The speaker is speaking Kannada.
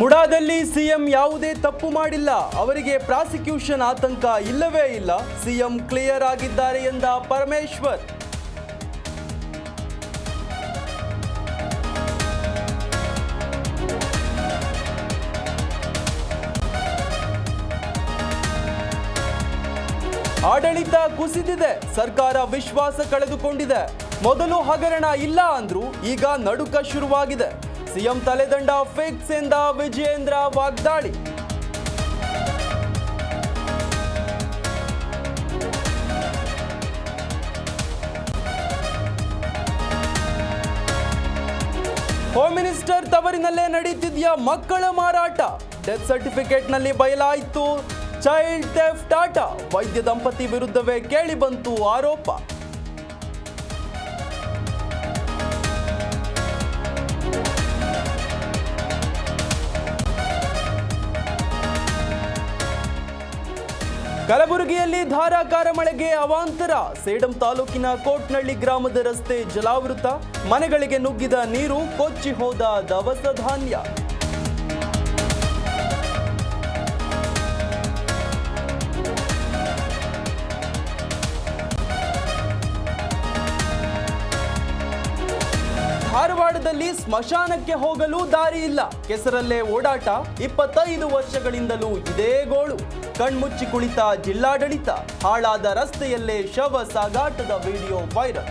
ಮುಡಾದಲ್ಲಿ ಸಿಎಂ ಯಾವುದೇ ತಪ್ಪು ಮಾಡಿಲ್ಲ. ಅವರಿಗೆ ಪ್ರಾಸಿಕ್ಯೂಷನ್ ಆತಂಕ ಇಲ್ಲವೇ ಇಲ್ಲ. ಸಿಎಂ ಕ್ಲಿಯರ್ ಆಗಿದ್ದಾರೆ ಎಂದ ಪರಮೇಶ್ವರ್. ಆಡಳಿತ ಕುಸಿದಿದೆ. ಸರ್ಕಾರ ವಿಶ್ವಾಸ ಕಳೆದುಕೊಂಡಿದೆ. ಮೊದಲು ಹಗರಣ ಇಲ್ಲ ಅಂದ್ರು ಈಗ ನಡುಕ ಶುರುವಾಗಿದೆ. ಸಿಎಂ ತಲೆದಂಡ ಫಿಕ್ಸ್ ಎಂದ ವಿಜಯೇಂದ್ರ ವಾಗ್ದಾಳಿ. ಹೋಮ್ ಮಿನಿಸ್ಟರ್ ತವರಿನಲ್ಲೇ ನಡೀತಿದೆಯ ಮಕ್ಕಳ ಮಾರಾಟ. ಡೆತ್ ಸರ್ಟಿಫಿಕೇಟ್ನಲ್ಲಿ ಬಯಲಾಯಿತು. ಚೈಲ್ಡ್ ಟೆಫ್ ಟಾಟಾ ವೈದ್ಯ ದಂಪತಿ ವಿರುದ್ಧವೇ ಕೇಳಿಬಂತು ಆರೋಪ. ಕಲಬುರಗಿಯಲ್ಲಿ ಧಾರಾಕಾರ ಮಳೆಗೆ ಅವಾಂತರ. ಸೇಡಂ ತಾಲೂಕಿನ ಕೋಟ್ನಳ್ಳಿ ಗ್ರಾಮದ ರಸ್ತೆ ಜಲಾವೃತ. ಮನೆಗಳಿಗೆ ನುಗ್ಗಿದ ನೀರು ಕೊಚ್ಚಿ ಹೋದ ದವಸ ಧಾನ್ಯ. ಧಾರವಾಡದಲ್ಲಿ ಸ್ಮಶಾನಕ್ಕೆ ಹೋಗಲು ದಾರಿ ಇಲ್ಲ ಕೆಸರಲ್ಲೇ ಓಡಾಟ. ಇಪ್ಪತ್ತೈದು ವರ್ಷಗಳಿಂದಲೂ ಇದೇ ಗೋಳು. ಕಣ್ಮುಚ್ಚಿ ಕುಳಿತ ಜಿಲ್ಲಾಡಳಿತ ಹಾಳಾದ ರಸ್ತೆಯಲ್ಲೇ ಶವ ಸಾಗಾಟದ ವಿಡಿಯೋ ವೈರಲ್.